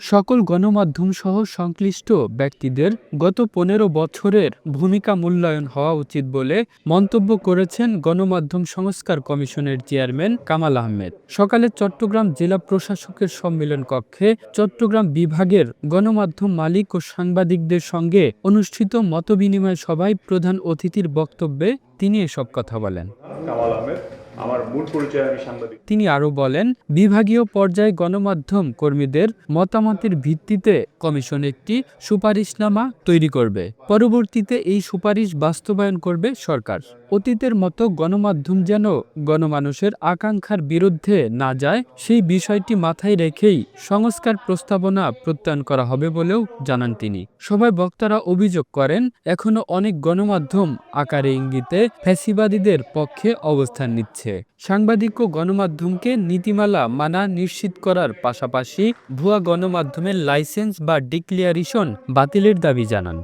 সকল গণমাধ্যম সহ সংশ্লিষ্ট ব্যক্তিদের গত পনেরো বছরের ভূমিকা মূল্যায়ন হওয়া উচিত বলে মন্তব্য করেছেন গণমাধ্যম সংস্কার কমিশনের চেয়ারম্যান কামাল আহমেদ। সকালে চট্টগ্রাম জেলা প্রশাসকের সম্মেলন কক্ষে চট্টগ্রাম বিভাগের গণমাধ্যম মালিক ও সাংবাদিকদের সঙ্গে অনুষ্ঠিত মতবিনিময় সভায় প্রধান অতিথির বক্তব্যে তিনি এসব কথা বলেন। কামাল আহমেদ আমার মূল পরিচয় আমি সাংবাদিক। তিনি আরও বলেন, বিভাগীয় পর্যায়ে গণমাধ্যম কর্মীদের মতামতের ভিত্তিতে কমিশন একটি সুপারিশনামা তৈরি করবে। পরবর্তীতে এই সুপারিশ বাস্তবায়ন করবে সরকার। অতীতের মতো গণমাধ্যম যেন গণমানুষের আকাঙ্ক্ষার বিরুদ্ধে না যায়, সেই বিষয়টি মাথায় রেখেই সংস্কার প্রস্তাবনা প্রত্যয়ন করা হবে বলেও জানান তিনি। সবাই বক্তারা অভিযোগ করেন, এখনও অনেক গণমাধ্যম আকারে ইঙ্গিতে ফ্যাসিবাদীদের পক্ষে অবস্থান নিচ্ছে। সাংবাদিক ও গণমাধ্যমকে নীতিমালা মানা নিশ্চিত করার পাশাপাশি ভুয়া গণমাধ্যমের লাইসেন্স বা ডিক্লিয়ারেশন বাতিলের দাবি জানান।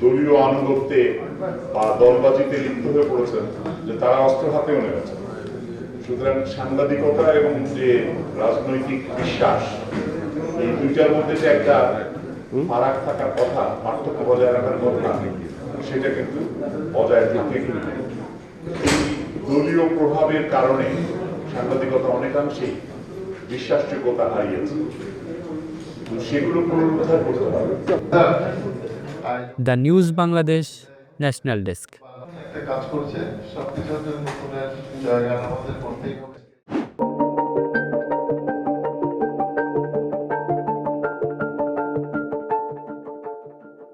দলীয় আনুগত্যে বা দলবাজিতে লিপ্ত হয়ে পড়েছেন যে তারা অস্ত্র নেমেছেন সুতরাং সাংবাদিকতা এবং যে রাজনৈতিক বিশ্বাস, এই দুইটার মধ্যে যে একটা ফারাক থাকার কথা পার্থক্য বজায় রাখার কথা সেটা কিন্তু বজায় থাকে দলীয় প্রভাবের কারণে সাংবাদিকতা অনেকাংশেই বিশ্বাসযোগ্যতা হারিয়েছে। সেগুলো পুনরুদ্ধার করতে হবে। The news Bangladesh national desk কাজ করছে জায়গা আমাদের করতেই হবে।